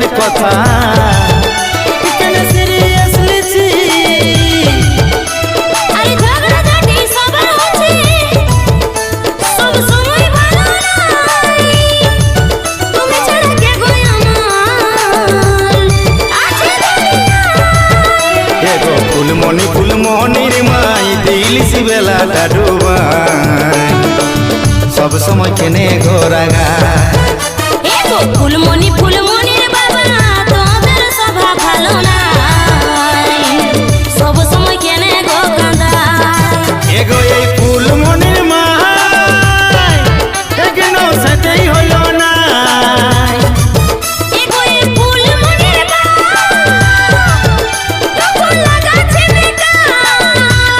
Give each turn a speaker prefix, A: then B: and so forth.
A: চার কথা। ফুলমণি ফুলমণির মাই দিলিস বেলা ডুবাই সব সময় কেনে ঘোরা গা
B: ফুলমণি ফুলমণির